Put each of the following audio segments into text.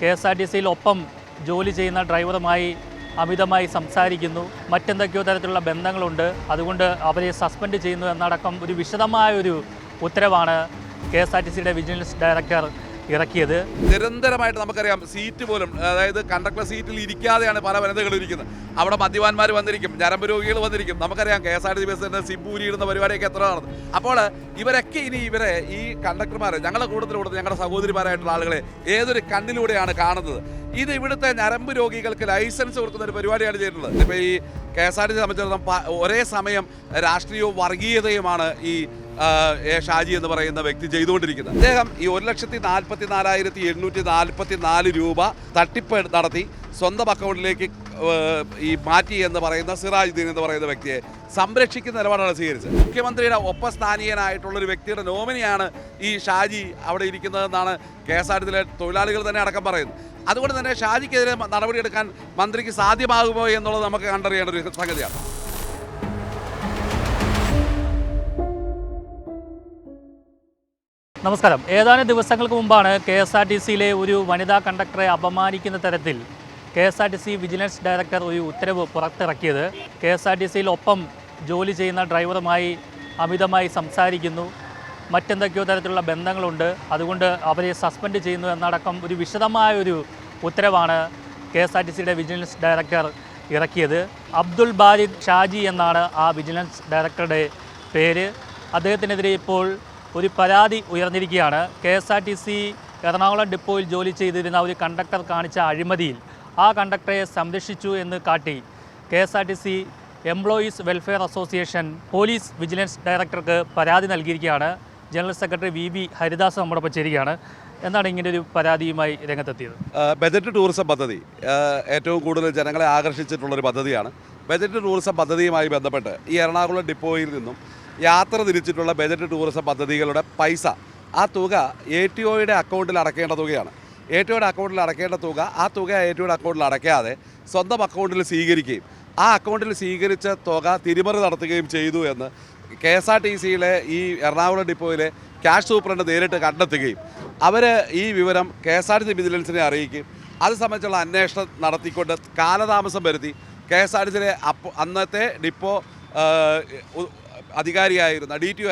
K S R T സിയിൽ ഒപ്പം ജോലി ചെയ്യുന്ന ഡ്രൈവറുമായി അമിതമായി സംസാരിക്കുന്നു. മറ്റെന്തൊക്കെയോ തരത്തിലുള്ള ബന്ധങ്ങളുണ്ട്. അതുകൊണ്ട് അവരെ സസ്പെൻഡ് ചെയ്യുന്നു എന്നടക്കം ഒരു വിശദമായ ഒരു ഉത്തരവാണ് കെ എസ് ആർ ടി സിയുടെ വിജിലൻസ് ഡയറക്ടർ ഇറക്കിയത്. നിരന്തരമായിട്ട് നമുക്കറിയാം സീറ്റ് പോലും അതായത് കണ്ടക്ടർ സീറ്റിൽ ഇരിക്കാതെയാണ് പല വനിതകളും ഇരിക്കുന്നത്. അവിടെ മദ്യപാന്മാർ വന്നിരിക്കും ഞരമ്പ് രോഗികൾ വന്നിരിക്കും. നമുക്കറിയാം K S R T C ബസ്സിന്റെ സിബൂരി ഇടുന്ന പരിപാടിയൊക്കെ എത്ര നടന്നു. അപ്പോൾ ഇവരൊക്കെ ഇനി ഇവരെ ഈ കണ്ടക്ടർമാരെ ഞങ്ങളുടെ കൂട്ടത്തിലൂടെ ഞങ്ങളുടെ സഹോദരിമാരായിട്ടുള്ള ആളുകളെ ഏതൊരു കണ്ണിലൂടെയാണ് കാണുന്നത്? ഇത് ഇവിടുത്തെ ഞരമ്പ് രോഗികൾക്ക് ലൈസൻസ് കൊടുക്കുന്ന ഒരു പരിപാടിയാണ് ചെയ്തിട്ടുള്ളത്. ഇപ്പോൾ ഈ K S R T C സംബന്ധിച്ചിടത്തോളം ഒരേ സമയം രാഷ്ട്രീയവും വർഗീയതയുമാണ് ഈ എ ഷാജി എന്ന് പറയുന്ന വ്യക്തി ചെയ്തുകൊണ്ടിരിക്കുന്നത്. അദ്ദേഹം ഈ ഒരു ലക്ഷത്തി നാൽപ്പത്തി നാലായിരത്തി എണ്ണൂറ്റി നാൽപ്പത്തി നാല് രൂപ തട്ടിപ്പ് നടത്തി സ്വന്തം അക്കൗണ്ടിലേക്ക് ഈ മാറ്റി എന്ന് പറയുന്ന സിറാജുദ്ദീൻ എന്ന് പറയുന്ന വ്യക്തിയെ സംരക്ഷിക്കുന്ന നിലപാടാണ് സ്വീകരിച്ചത്. മുഖ്യമന്ത്രിയുടെ ഒപ്പസ്ഥാനീയനായിട്ടുള്ള ഒരു വ്യക്തിയുടെ നോമിനിയാണ് ഈ ഷാജി അവിടെ ഇരിക്കുന്നതെന്നാണ് കെ എസ് ആർ ടിയിലെ തൊഴിലാളികൾ തന്നെ അടക്കം പറയുന്നത്. അതുകൊണ്ട് തന്നെ ഷാജിക്കെതിരെ നടപടിയെടുക്കാൻ മന്ത്രിക്ക് സാധ്യമാകുമോ എന്നുള്ളത് നമുക്ക് കണ്ടറിയേണ്ട ഒരു സംഗതിയാണ്. നമസ്കാരം. ഏതാനും ദിവസങ്ങൾക്ക് മുമ്പാണ് കെ എസ് ആർ ടി സിയിലെ ഒരു വനിതാ കണ്ടക്ടറെ അപമാനിക്കുന്ന തരത്തിൽ K S R T C vigilance director ഒരു ഉത്തരവ് പുറത്തിറക്കിയത്. കെ എസ് ആർ ടി സിയിൽ ഒപ്പം ജോലി ചെയ്യുന്ന ഡ്രൈവറുമായി അമിതമായി സംസാരിക്കുന്നു. മറ്റെന്തൊക്കെയോ തരത്തിലുള്ള ബന്ധങ്ങളുണ്ട്. അതുകൊണ്ട് അവരെ സസ്പെൻഡ് ചെയ്യുന്നു എന്നടക്കം ഒരു വിശദമായ ഒരു ഉത്തരവാണ് കെ എസ് ആർ ടി സിയുടെ വിജിലൻസ് ഡയറക്ടർ ഇറക്കിയത്. അബ്ദുൾ ബാരിദ് ഷാജി എന്നാണ് ആ വിജിലൻസ് ഡയറക്ടറുടെ പേര്. അദ്ദേഹത്തിനെതിരെ ഇപ്പോൾ ഒരു പരാതി ഉയർന്നിരിക്കുകയാണ്. K S R T C Ernakulam ഡിപ്പോയിൽ ജോലി ചെയ്തിരുന്ന ഒരു കണ്ടക്ടർ കാണിച്ച അഴിമതിയിൽ ആ കണ്ടക്ടറെ സംരക്ഷിച്ചു എന്ന് കാട്ടി. K S R T C employees welfare association police vigilance ഡയറക്ടർക്ക് പരാതി നൽകിയിരിക്കുകയാണ്. General secretary V B Haridas നമ്മോടൊപ്പം ചേരുകയാണ്. എന്നാണ് ഇങ്ങനെ ഒരു പരാതിയുമായി രംഗത്തെത്തിയത്? ബജറ്റ് ടൂറിസം പദ്ധതി ഏറ്റവും കൂടുതൽ ജനങ്ങളെ ആകർഷിച്ചിട്ടുള്ളൊരു പദ്ധതിയാണ്. ബജറ്റ് ടൂറിസം പദ്ധതിയുമായി ബന്ധപ്പെട്ട് ഈ എറണാകുളം ഡിപ്പോയിൽ നിന്നും യാത്ര തിരിച്ചിട്ടുള്ള ബജറ്റ് ടൂറിസം പദ്ധതികളുടെ പൈസ. ആ തുക എ ടി ഒയുടെ അക്കൗണ്ടിൽ അടക്കേണ്ട തുകയാണ്. എ ടി ഒയുടെ അക്കൗണ്ടിൽ അടക്കേണ്ട തുക ആ തുക എ ടി ഒയുടെ അക്കൗണ്ടിൽ അടയ്ക്കാതെ സ്വന്തം അക്കൗണ്ടിൽ സ്വീകരിക്കുകയും ആ അക്കൗണ്ടിൽ സ്വീകരിച്ച തുക തിരിമറി നടത്തുകയും ചെയ്തു എന്ന് കെ എസ് ആർ ടി സിയിലെ ഈ എറണാകുളം ഡിപ്പോയിലെ ക്യാഷ് സൂപ്രണ്ട് നേരിട്ട് കണ്ടെത്തുകയും അവർ ഈ വിവരം K S R T C വിജിലൻസിനെ അറിയിക്കും അത് സംബന്ധിച്ചുള്ള അന്വേഷണം നടത്തിക്കൊണ്ട് കാലതാമസം വരുത്തി കെ എസ് ആർ ടി സിയിലെ അന്നത്തെ ഡിപ്പോ അധികാരിയായിരുന്ന ഡി ടി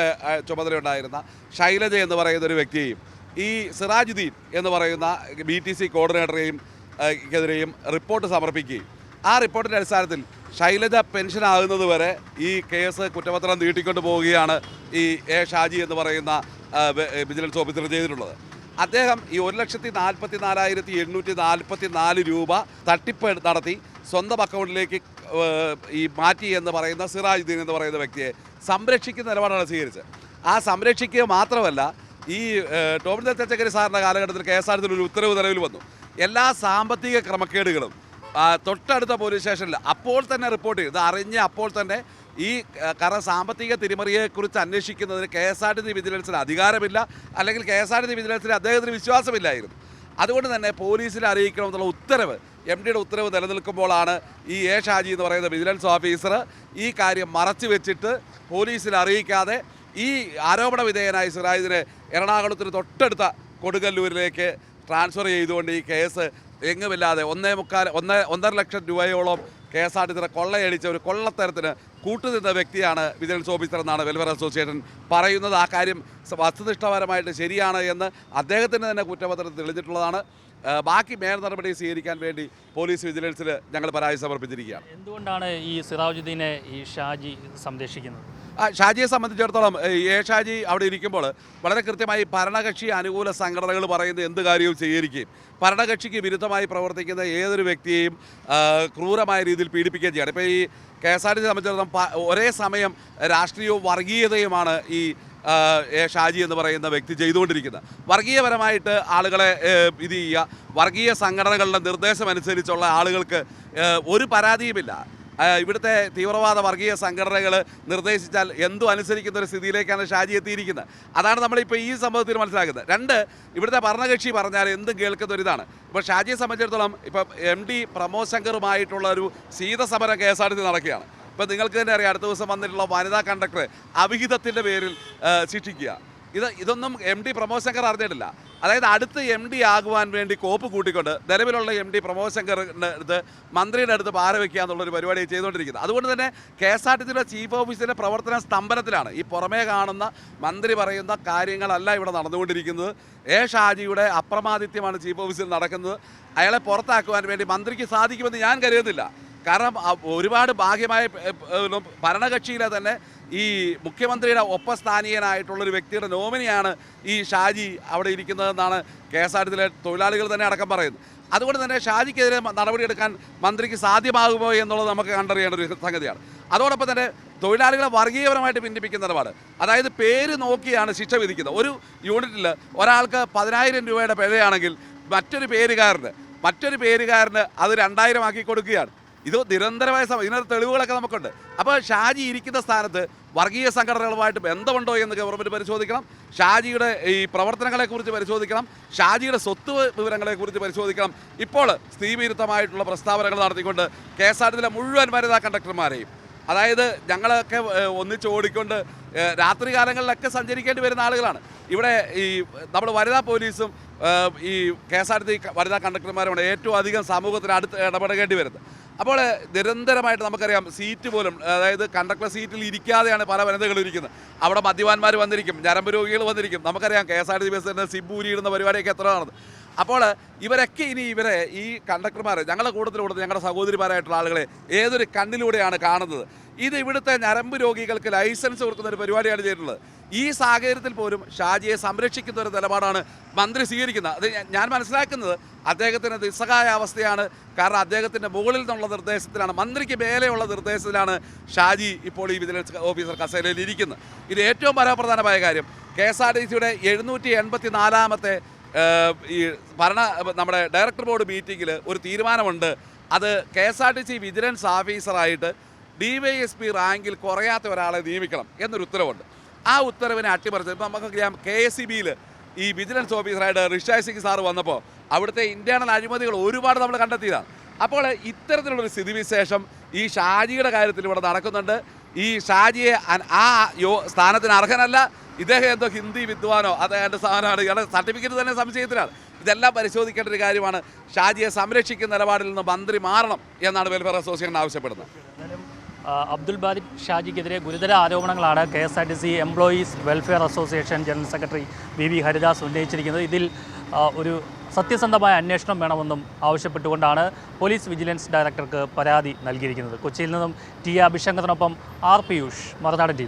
ചുമതലയുണ്ടായിരുന്ന ശൈലജ എന്ന് പറയുന്ന ഒരു വ്യക്തിയെയും ഈ സിറാജുദ്ദീൻ എന്ന് പറയുന്ന ബി ടി സി കോർഡിനേറ്ററെയും എതിരെയും റിപ്പോർട്ട് സമർപ്പിക്കുകയും ആ റിപ്പോർട്ടിന്റെ അടിസ്ഥാനത്തിൽ ശൈലജ പെൻഷൻ ആകുന്നത് വരെ ഈ കേസ് കുറ്റപത്രം നീട്ടിക്കൊണ്ട് പോവുകയാണ് ഈ എ ഷാജി എന്ന് പറയുന്ന വിജിലൻസ് ഓഫീസർ ചെയ്തിട്ടുള്ളത്. അദ്ദേഹം ഈ ഒരു ലക്ഷത്തി നാൽപ്പത്തി നാലായിരത്തി എണ്ണൂറ്റി നാൽപ്പത്തി നാല് രൂപ തട്ടിപ്പ് നടത്തി സ്വന്തം അക്കൗണ്ടിലേക്ക് ഈ മാറ്റി എന്ന് പറയുന്ന സിറാജുദ്ദീൻ എന്ന് പറയുന്ന വ്യക്തിയെ സംരക്ഷിക്കുന്ന നിലപാടാണ് സ്വീകരിച്ചത്. ആ സംരക്ഷിക്കുക മാത്രമല്ല ഈ ടോമിൻ ചച്ചക്കരി സാറിന്റെ കാലഘട്ടത്തിൽ കെ എസ് ആർ ഒരു ഉത്തരവ് നിലവിൽ വന്നു. എല്ലാ സാമ്പത്തിക ക്രമക്കേടുകളും തൊട്ടടുത്ത പോലീസ് സ്റ്റേഷനിൽ അപ്പോൾ തന്നെ റിപ്പോർട്ട് ചെയ്തു. അറിഞ്ഞ് അപ്പോൾ തന്നെ ഈ കറ സാമ്പത്തിക തിരിമറിയെക്കുറിച്ച് അന്വേഷിക്കുന്നതിന് K S R T C വിജിലൻസിന് അധികാരമില്ല അല്ലെങ്കിൽ K S R T C വിജിലൻസിന് അദ്ദേഹത്തിന് വിശ്വാസമില്ലായിരുന്നു. അതുകൊണ്ട് തന്നെ പോലീസിനെ അറിയിക്കണമെന്നുള്ള ഉത്തരവ് എം ഡിയുടെ ഉത്തരവ് നിലനിൽക്കുമ്പോഴാണ് ഈ എ ഷാജി എന്ന് പറയുന്ന വിജിലൻസ് ഓഫീസർ ഈ കാര്യം മറച്ചു വെച്ചിട്ട് പോലീസിൽ അറിയിക്കാതെ ഈ ആരോപണ വിധേയനായ സിറാജിനെ എറണാകുളത്തിന് തൊട്ടടുത്ത കൊടുങ്ങല്ലൂരിലേക്ക് ട്രാൻസ്ഫർ ചെയ്തുകൊണ്ട് ഈ കേസ് എങ്ങുമില്ലാതെ ഒന്നേ മുക്കാൽ ഒന്ന് ഒന്നര ലക്ഷം രൂപയോളം കെ എസ് ആർ ടി സിയുടെ കൊള്ളയടിച്ച ഒരു കൊള്ളത്തരത്തിന് കൂട്ടുനിന്ന വ്യക്തിയാണ് വിജിലൻസ് ഓഫീസർ എന്നാണ് വെൽഫെയർ അസോസിയേഷൻ പറയുന്നത്. ആ കാര്യം വസ്തുനിഷ്ഠപരമായിട്ട് ശരിയാണ് എന്ന് അദ്ദേഹത്തിന് തന്നെ കുറ്റപത്രത്തിൽ തെളിഞ്ഞിട്ടുള്ളതാണ്. ബാക്കി മേൽ നടപടി സ്വീകരിക്കാൻ വേണ്ടി പോലീസ് വിജിലൻസിൽ ഞങ്ങൾ പരാതി സമർപ്പിച്ചിരിക്കുകയാണ്. എന്തുകൊണ്ടാണ് ഈ സിറാജുദ്ദീനെ ഈ ഷാജി സംരക്ഷിക്കുന്നത്? ആ, ഷാജിയെ സംബന്ധിച്ചിടത്തോളം എ ഷാജി അവിടെ ഇരിക്കുമ്പോൾ വളരെ കൃത്യമായി ഭരണകക്ഷി അനുകൂല സംഘടനകൾ പറയുന്ന എന്ത് കാര്യവും സ്വീകരിക്കുകയും ഭരണകക്ഷിക്ക് വിരുദ്ധമായി പ്രവർത്തിക്കുന്ന ഏതൊരു വ്യക്തിയെയും ക്രൂരമായ രീതിയിൽ പീഡിപ്പിക്കുകയും ചെയ്യണം. ഇപ്പോൾ ഈ K S R T C സംബന്ധിച്ചിടത്തോളം ഒരേ സമയം രാഷ്ട്രീയവും വർഗീയതയുമാണ് ഈ എ ഷാജി എന്ന് പറയുന്ന വ്യക്തി ചെയ്തുകൊണ്ടിരിക്കുന്നത് വർഗീയപരമായിട്ട് ആളുകളെ ഇത് ചെയ്യുക. വർഗീയ സംഘടനകളുടെ നിർദ്ദേശം അനുസരിച്ചുള്ള ആളുകൾക്ക് ഒരു പരാതിയുമില്ല. ഇവിടുത്തെ തീവ്രവാദ വർഗീയ സംഘടനകൾ നിർദ്ദേശിച്ചാൽ എന്തും അനുസരിക്കുന്ന ഒരു സ്ഥിതിയിലേക്കാണ് ഷാജി എത്തിയിരിക്കുന്നത്. അതാണ് നമ്മളിപ്പോൾ ഈ സംഭവത്തിൽ മനസ്സിലാക്കുന്നത്. രണ്ട് ഇവിടുത്തെ ഭരണകക്ഷി പറഞ്ഞാൽ എന്തും കേൾക്കുന്ന ഒരിതാണ് ഇപ്പോൾ ഷാജിയെ സംബന്ധിച്ചിടത്തോളം ഇപ്പം എം ഡി പ്രമോദ് ശങ്കറുമായിട്ടുള്ള ഒരു ശീതസമര കെ എസ് ആർ ടി നടക്കുകയാണ്. ഇപ്പം നിങ്ങൾക്ക് തന്നെ അറിയാം അടുത്ത ദിവസം വന്നിട്ടുള്ള വനിതാ കണ്ടക്ടറെ അവിഹിതത്തിന്റെ പേരിൽ ശിക്ഷിക്കുക. ഇത് ഇതൊന്നും എം ഡി പ്രമോദ് ശങ്കർ അറിഞ്ഞിട്ടില്ല. അതായത് അടുത്ത് എം ഡി ആകുവാൻ വേണ്ടി കോപ്പ് കൂട്ടിക്കൊണ്ട് നിലവിലുള്ള എം ഡി പ്രമോദ് ശങ്കറിന്റെ അടുത്ത് മന്ത്രിയുടെ അടുത്ത് പാര വയ്ക്കുക എന്നുള്ളൊരു പരിപാടി ചെയ്തുകൊണ്ടിരിക്കുന്നത്. അതുകൊണ്ട് തന്നെ കെ എസ് ആർ ടി സിയുടെ ചീഫ് ഓഫീസിന്റെ പ്രവർത്തന സ്തംഭനത്തിലാണ് ഈ പുറമേ കാണുന്ന മന്ത്രി പറയുന്ന കാര്യങ്ങളല്ല ഇവിടെ നടന്നുകൊണ്ടിരിക്കുന്നത്. എ ഷാജിയുടെ അപ്രമാദിത്യമാണ് ചീഫ് ഓഫീസിൽ നടക്കുന്നത്. അയാളെ പുറത്താക്കുവാൻ വേണ്ടി മന്ത്രിക്ക് സാധിക്കുമെന്ന് ഞാൻ കരുതുന്നില്ല. കാരണം ഒരുപാട് ഭാഗ്യമായ ഭരണകക്ഷിയിലെ തന്നെ ഈ മുഖ്യമന്ത്രിയുടെ ഒപ്പസ്ഥാനീയനായിട്ടുള്ളൊരു വ്യക്തിയുടെ നോമിനിയാണ് ഈ ഷാജി അവിടെ ഇരിക്കുന്നതെന്നാണ് കെ എസ് ആർ ടിയിലെ തൊഴിലാളികൾ തന്നെ അടക്കം പറയുന്നത്. അതുകൊണ്ട് തന്നെ ഷാജിക്കെതിരെ നടപടിയെടുക്കാൻ മന്ത്രിക്ക് സാധ്യമാകുമോ എന്നുള്ളത് നമുക്ക് കണ്ടറിയേണ്ട ഒരു സംഗതിയാണ്. അതോടൊപ്പം തന്നെ തൊഴിലാളികളെ വർഗീയപരമായിട്ട് ഭിന്നിപ്പിക്കുന്ന നിലപാട്. അതായത് പേര് നോക്കിയാണ് ശിക്ഷ വിധിക്കുന്നത്. ഒരു യൂണിറ്റിൽ ഒരാൾക്ക് പതിനായിരം രൂപയുടെ പിഴയാണെങ്കിൽ മറ്റൊരു പേരുകാരന് മറ്റൊരു പേരുകാരന് അത് രണ്ടായിരം ആക്കി കൊടുക്കുകയാണ്. ഇത് നിരന്തരമായ സമയം ഇതിനകത്ത് തെളിവുകളൊക്കെ നമുക്കുണ്ട്. അപ്പോൾ ഷാജി ഇരിക്കുന്ന സ്ഥാനത്ത് വർഗീയ സംഘടനകളുമായിട്ട് ബന്ധമുണ്ടോ എന്ന് ഗവൺമെന്റ് പരിശോധിക്കണം. ഷാജിയുടെ ഈ പ്രവർത്തനങ്ങളെക്കുറിച്ച് പരിശോധിക്കണം. ഷാജിയുടെ സ്വത്ത് വിവരങ്ങളെക്കുറിച്ച് പരിശോധിക്കണം. ഇപ്പോൾ സ്ത്രീവിരുദ്ധമായിട്ടുള്ള പ്രസ്താവനകൾ നടത്തിക്കൊണ്ട് കെ എസ് ആർ ടിയിലെ മുഴുവൻ വനിതാ കണ്ടക്ടർമാരെയും അതായത് ഞങ്ങളൊക്കെ ഒന്നിച്ച് ഓടിക്കൊണ്ട് രാത്രി രാത്രികാലങ്ങളിലൊക്കെ സഞ്ചരിക്കേണ്ടി വരുന്ന ആളുകളാണ്. ഇവിടെ ഈ നമ്മൾ വനിതാ പോലീസും ഈ കെ എസ് ആർ ടി വനിതാ കണ്ടക്ടർമാരുമാണ് ഏറ്റവും അധികം സമൂഹത്തിന് അടുത്ത് ഇടപെടേണ്ടി വരുന്നത്. അപ്പോൾ നിരന്തരമായിട്ട് നമുക്കറിയാം സീറ്റ് പോലും അതായത് കണ്ടക്ടർ സീറ്റിൽ ഇരിക്കാതെയാണ് പല വനിതകളും ഇരിക്കുന്നത്. അവിടെ മദ്യപാന്മാർ വന്നിരിക്കും ഞരമ്പ് രോഗികൾ വന്നിരിക്കും. നമുക്കറിയാം K S R T bus തന്നെ സിബൂരി ഇടുന്ന പരിപാടിയൊക്കെ എത്ര അപ്പോൾ ഇവരൊക്കെ ഇനി ഇവരെ ഈ കണ്ടക്ടർമാർ ഞങ്ങളുടെ കൂട്ടത്തിലൂടെ ഞങ്ങളുടെ സഹോദരിമാരായിട്ടുള്ള ആളുകളെ ഏതൊരു കണ്ണിലൂടെയാണ് കാണുന്നത്? ഇത് ഇവിടുത്തെ ഞരമ്പ് രോഗികൾക്ക് ലൈസൻസ് കൊടുക്കുന്ന ഒരു പരിപാടിയാണ് ചെയ്തിട്ടുള്ളത്. ഈ സാഹചര്യത്തിൽ പോലും ഷാജിയെ സംരക്ഷിക്കുന്ന ഒരു നിലപാടാണ് മന്ത്രി സ്വീകരിക്കുന്നത്. അത് ഞാൻ- മനസ്സിലാക്കുന്നത് അദ്ദേഹത്തിന് നിസ്സഹായ അവസ്ഥയാണ്. കാരണം അദ്ദേഹത്തിന്റെ മുകളിൽ നിന്നുള്ള നിർദ്ദേശത്തിലാണ് മന്ത്രിക്ക് മേലെയുള്ള നിർദ്ദേശത്തിലാണ് ഷാജി ഇപ്പോൾ ഈ വിജിലൻസ് ഓഫീസർ കസേരയിൽ ഇരിക്കുന്നത്. ഇത് ഏറ്റവും പരമപ്രധാനമായ കാര്യം. കെ എസ് ആർ ടി സിയുടെ എഴുന്നൂറ്റി എൺപത്തി നാലാമത്തെ ഈ ഭരണ നമ്മുടെ ഡയറക്ടർ ബോർഡ് മീറ്റിങ്ങിൽ ഒരു തീരുമാനമുണ്ട്. അത് K S R T C vigilance ഓഫീസറായിട്ട് D Y S P റാങ്കിൽ കുറയാത്ത ഒരാളെ നിയമിക്കണം എന്നൊരു ഉത്തരവുണ്ട്. ആ ഉത്തരവിനെ അട്ടിമറിച്ച് ഇപ്പം നമുക്കറിയാം കെ എസ് സി ബിയിൽ ഈ വിജിലൻസ് ഓഫീസറായിട്ട് ഋഷായ് സിംഗ് സാറ് വന്നപ്പോൾ അവിടുത്തെ ഇന്റേണൽ അഴിമതികൾ ഒരുപാട് നമ്മൾ കണ്ടെത്തിയതാണ്. അപ്പോൾ ഇത്തരത്തിലുള്ളൊരു സ്ഥിതിവിശേഷം ഈ ഷാജിയുടെ കാര്യത്തിൽ ഇവിടെ നടക്കുന്നുണ്ട്. ഈ ഷാജിയെ ആ യോ സ്ഥാനത്തിന് അർഹനല്ല. ഇദ്ദേഹം എന്തോ ഹിന്ദി വിദ്വാനോ അദ്ദേഹത്തിന്റെ സ്ഥാനമാണ് ഇയാളുടെ സർട്ടിഫിക്കറ്റ് തന്നെ സംശയത്തിലാണ്. ഇതെല്ലാം പരിശോധിക്കേണ്ട ഒരു കാര്യമാണ്. ഷാജിയെ സംരക്ഷിക്കുന്ന നിലപാടിൽ നിന്ന് മന്ത്രി മാറണം എന്നാണ് വെൽഫെയർ അസോസിയേഷൻ ആവശ്യപ്പെടുന്നത്. അബ്ദുൽ ബാദിബ് ഷാജിക്കെതിരെ ഗുരുതര ആരോപണങ്ങളാണ് K S R T C employees welfare association general secretary V V Haridas ഉന്നയിച്ചിരിക്കുന്നത്. ഇതിൽ ഒരു സത്യസന്ധമായ അന്വേഷണം വേണമെന്നും ആവശ്യപ്പെട്ടുകൊണ്ടാണ് പോലീസ് വിജിലൻസ് ഡയറക്ടർക്ക് പരാതി നൽകിയിരിക്കുന്നത്. കൊച്ചിയിൽ നിന്നും ടി അഭിഷേകത്തിനൊപ്പം ആർ പിയൂഷ് മറുനാടൻ ടി